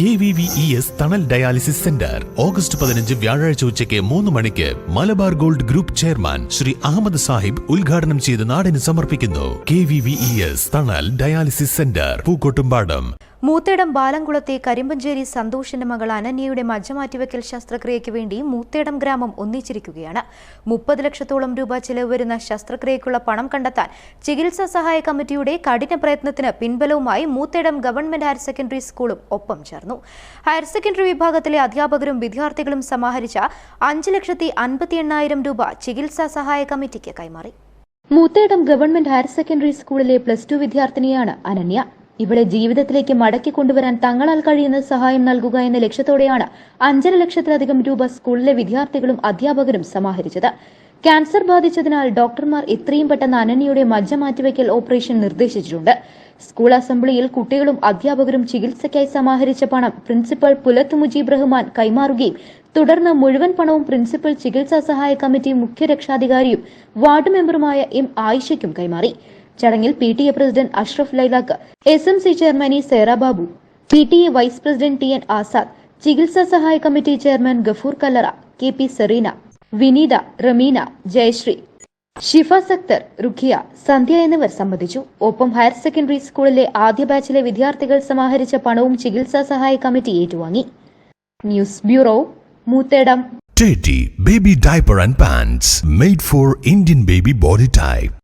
K V V E S Thanal dialysis centre. August പതിനഞ്ച് വ്യാഴാഴ്ച ഉച്ചയ്ക്ക് മൂന്ന് മണിക്ക് Malabar gold group chairman Shri Ahammed Sahib ഉദ്ഘാടനം ചെയ്ത് നാടിന് സമർപ്പിക്കുന്നു. K V V E S Thanal dialysis centre Pookkottumpadam. Moothedam ബാലംകുളത്തെ കരിമ്പഞ്ചേരി സന്തോഷിന്റെ മകൾ അനന്യയുടെ മജ്ജ മാറ്റിവെക്കൽ ശസ്ത്രക്രിയയ്ക്ക് വേണ്ടി മൂത്തേടം ഗ്രാമം ഒന്നിച്ചിരിക്കുകയാണ്. മുപ്പത് ലക്ഷത്തോളം രൂപ ചെലവ് വരുന്ന ശസ്ത്രക്രിയയ്ക്കുള്ള പണം കണ്ടെത്താൻ ചികിത്സാ സഹായ കമ്മിറ്റിയുടെ കഠിന പ്രയത്നത്തിന് പിൻബലവുമായി മൂത്തേടം ഗവൺമെന്റ് ഹയർ സെക്കൻഡറി സ്കൂളും ഒപ്പം ചേർന്നു. ഹയർ സെക്കൻഡറി വിഭാഗത്തിലെ അധ്യാപകരും വിദ്യാർത്ഥികളും സമാഹരിച്ച അഞ്ച് ലക്ഷത്തി അൻപത്തി എണ്ണായിരം രൂപ ചികിത്സാ സഹായ കമ്മിറ്റിക്ക് കൈമാറി. മൂത്തേടം ഗവൺമെന്റ് ഹയർ സെക്കൻഡറി സ്കൂളിലെ പ്ലസ് ടു വിദ്യാർത്ഥിനിയാണ് അനന്യ. ഇവിടെ ജീവിതത്തിലേക്ക് മടക്കി കൊണ്ടുവരാൻ തങ്ങളാൽ കഴിയുന്ന സഹായം നൽകുക എന്ന ലക്ഷ്യത്തോടെയാണ് അഞ്ചര ലക്ഷത്തിലധികം രൂപ സ്കൂളിലെ വിദ്യാർത്ഥികളും അധ്യാപകരും സമാഹരിച്ചത്. ക്യാൻസർ ബാധിച്ചതിനാൽ ഡോക്ടർമാർ എത്രയും പെട്ടെന്ന് അനന്യയുടെ മജ്ജ മാറ്റിവയ്ക്കൽ ഓപ്പറേഷൻ നിർദ്ദേശിച്ചിട്ടുണ്ട്. സ്കൂൾ അസംബ്ലിയിൽ കുട്ടികളും അധ്യാപകരും ചികിത്സയ്ക്കായി സമാഹരിച്ച പണം പ്രിൻസിപ്പൽ പുലത്ത് മുജീബ് റഹ്മാൻ കൈമാറുകയും തുടർന്ന് മുഴുവൻ പണവും പ്രിൻസിപ്പൽ ചികിത്സാ സഹായ കമ്മിറ്റി മുഖ്യ രക്ഷാധികാരിയും വാർഡ് മെമ്പറുമായ എം ആയിഷയ്ക്കും കൈമാറി. ചടങ്ങിൽ P T A president Ashraf lilac S M C ചെയർമാനി സേറാബാബു Sera Babu P T A vice president T N Azad ചികിത്സാ സഹായ committee chairman Gafoor Kallara K P Sereena Vineetha Rameena Jayashree Shifa Sakthar Rukhiya Sandhya എന്നിവർ സംബന്ധിച്ചു. ഒപ്പം higher secondary സ്കൂളിലെ ആദ്യ ബാച്ചിലെ വിദ്യാർത്ഥികൾ സമാഹരിച്ച പണവും ചികിത്സാ സഹായ കമ്മിറ്റി ഏറ്റുവാങ്ങി. News bureau Moothedam. Teddy Baby and Pants made for Indian baby body type.